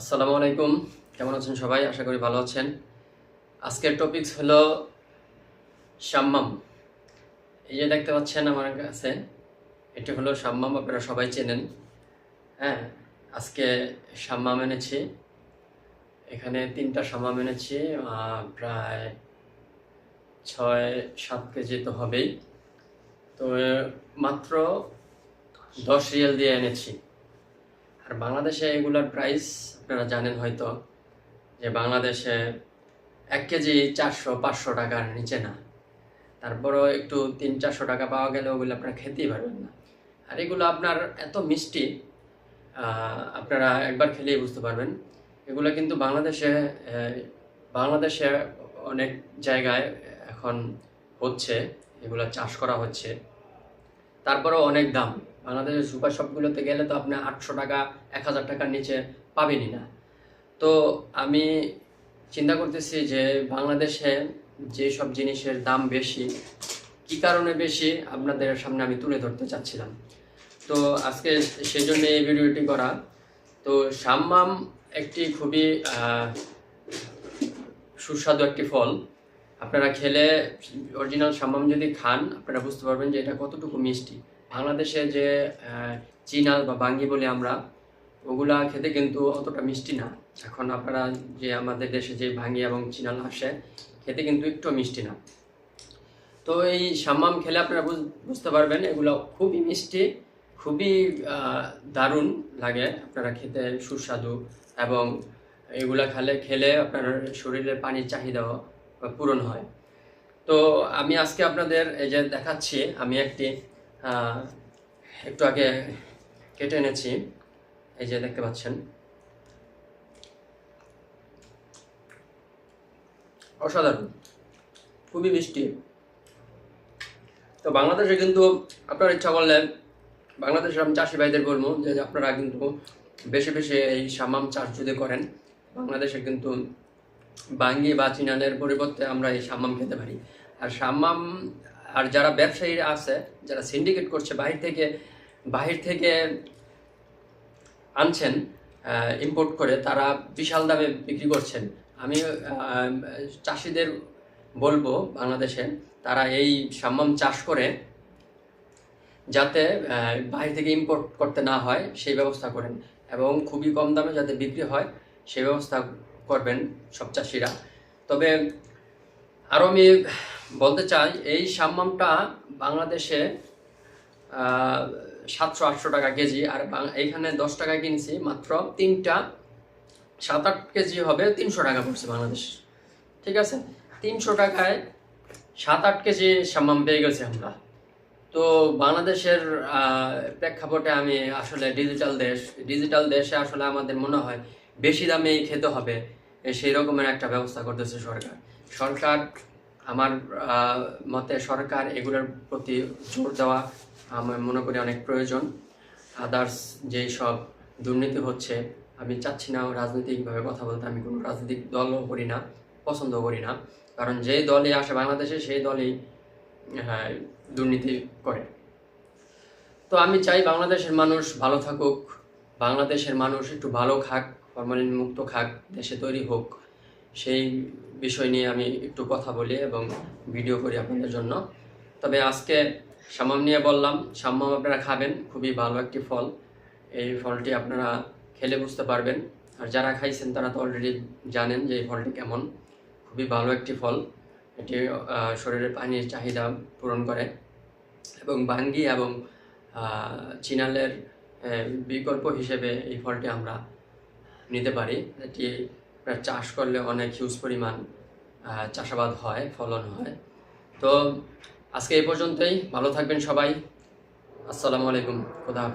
আসসালামু আলাইকুম। কেমন আছেন সবাই? আশা করি ভালো আছেন। আজকের টপিকস হলো সাম্মাম। এই যে দেখতে পাচ্ছেন আমার কাছে, এটি হলো সাম্মাম, আপনারা সবাই চেনেন। হ্যাঁ আজকে সাম্মাম এনেছি। এখানে তিনটা সাম্মাম এনেছি। প্রায় ছয় সাত কেজি তো হবেই। তো, মাত্র দশ রিয়াল দিয়ে এনেছি। আর বাংলাদেশে এগুলোর প্রাইস আপনারা জানেন হয়তো, যে বাংলাদেশে এক কেজি চারশো, পাঁচশো টাকার নিচে না। তারপরও একটু তিন, চারশো টাকা পাওয়া গেলে ওগুলো আপনারা খেতেই পারবেন না। আর এগুলো আপনার এত মিষ্টি আপনারা একবার খেলেই বুঝতে পারবেন। এগুলো কিন্তু বাংলাদেশে বাংলাদেশে অনেক জায়গায় এখন হচ্ছে, এগুলো চাষ করা হচ্ছে। তারপরেও অনেক দাম। বাংলাদেশের সুপার শপগুলোতে গেলে তো আপনি আটশো টাকা, এক হাজার টাকার নিচে পাবেনই না। তো আমি চিন্তা করতেছি যে বাংলাদেশে যে সব জিনিসের দাম বেশি, কি কারণে বেশি আপনাদের সামনে আমি তুলে ধরতে চাচ্ছিলাম। তো আজকে সেই জন্য এই ভিডিওটি করা। তো সাম্মাম একটি খুবই সুস্বাদু একটি ফল। আপনারা খেলে অরিজিনাল সাম্মাম যদি খান, আপনারা বুঝতে পারবেন যে এটা কতটুকু মিষ্টি। বাংলাদেশে যে চিনাল বা বাঙ্গি বলি আমরা, ওগুলা খেতে কিন্তু অতটা মিষ্টি না। এখন আপনারা যে আমাদের দেশে যে ভাঙ্গি এবং চিনাল আসে, খেতে কিন্তু একটু মিষ্টি না। তো এই সাম্মাম খেলে আপনারা বুঝ- বুঝতে পারবেন, এগুলো খুবই মিষ্টি, খুবই দারুণ লাগে আপনারা খেতে, সুস্বাদু এবং এগুলা খেলে খেলে আপনার শরীরের পানির চাহিদাও পূরণ হয়। তো আমি আজকে আপনাদের এই যে দেখাচ্ছি, আমি একটি একটু আগে কেটে এনেছি। এই যে দেখতে পাচ্ছেন। অসাধারণ। খুবই মিষ্টি। তো বাংলাদেশে কিন্তু আপনার ইচ্ছা করলে বাংলাদেশের আমি চাষি ভাইদের বলব যে আপনারা কিন্তু বেশি বেশি এই সামাম চাষ যদি করেন বাংলাদেশে কিন্তু বাঙ্গি বা চিনানের পরিবর্তে আমরা এই সাম্মাম খেতে পারি। আর সাম্মাম আর যারা ব্যবসায়ীরা আছে, যারা সিন্ডিকেট করছে, বাহির থেকে বাহির থেকে আনছেন ইম্পোর্ট করে, তারা বিশাল দামে বিক্রি করছেন। আমি চাষিদের বলব বাংলাদেশে, তারা এই সাম্মাম চাষ করে যাতে বাইরে থেকে ইম্পোর্ট করতে না হয়, সেই ব্যবস্থা করেন। এবং খুবই কম দামে যাতে বিক্রি হয়, সেই ব্যবস্থা করবেন সব চাষিরা। তবে আরও আমি বলতে চাই, এই সাম্মামটা বাংলাদেশে সাতশো আটশো টাকা কেজি, আর এইখানে দশ টাকা কিনছি, মাত্র তিনটা, সাত আট কেজি হবে, তিনশো টাকা পড়ছে বাংলাদেশ। ঠিক আছে? তিনশো টাকায় সাত আট কেজি সাম্মাম পেয়ে গেছি আমরা। তো বাংলাদেশের প্রেক্ষাপটে আমি আসলে ডিজিটাল দেশ, ডিজিটাল দেশে আসলে আমাদের মনে হয় বেশি দামেই খেতে হবে সেই রকমের একটা ব্যবস্থা করতেছে সরকার। সরকার আমার মতে সরকার এগুলোর প্রতি জোর দেওয়া আমার মনে করি অনেক প্রয়োজন। আদার্স যেই সব দুর্নীতি হচ্ছে আমি চাচ্ছি না রাজনৈতিকভাবে কথা বলতে আমি কোনো রাজনৈতিক দলও করি না পছন্দ করি না। কারণ যেই দলই আসে বাংলাদেশে সেই দলই হ্যাঁ, দুর্নীতি করে। তো আমি চাই বাংলাদেশের মানুষ ভালো থাকুক বাংলাদেশের মানুষ একটু ভালো খাক ফরমালিন মুক্ত খাক দেশে তৈরি হোক। সেই বিষয় নিয়ে আমি একটু কথা বলি এবং ভিডিও করি আপনাদের জন্য। তবে আজকে সামাম নিয়ে বললাম, সাম্মাম আপনারা খাবেন, খুবই ভালো একটি ফল। এই ফলটি আপনারা খেলে বুঝতে পারবেন। আর যারা খাইছেন তারা তো অলরেডি জানেন যে এই ফলটি কেমন। খুবই ভালো একটি ফল। এটি শরীরের পানির চাহিদা পূরণ করে। এবং বাঙ্গি এবং চিনালের বিকল্প হিসেবে এই ফলটি আমরা নিতে পারি। এটি আপনার চাষ করলে অনেক হিউজ পরিমাণ চাষাবাদ হয়, ফলন হয়। তো আজকে এই পর্যন্তই। ভালো থাকবেন সবাই। আসসালামু আলাইকুম। খুদা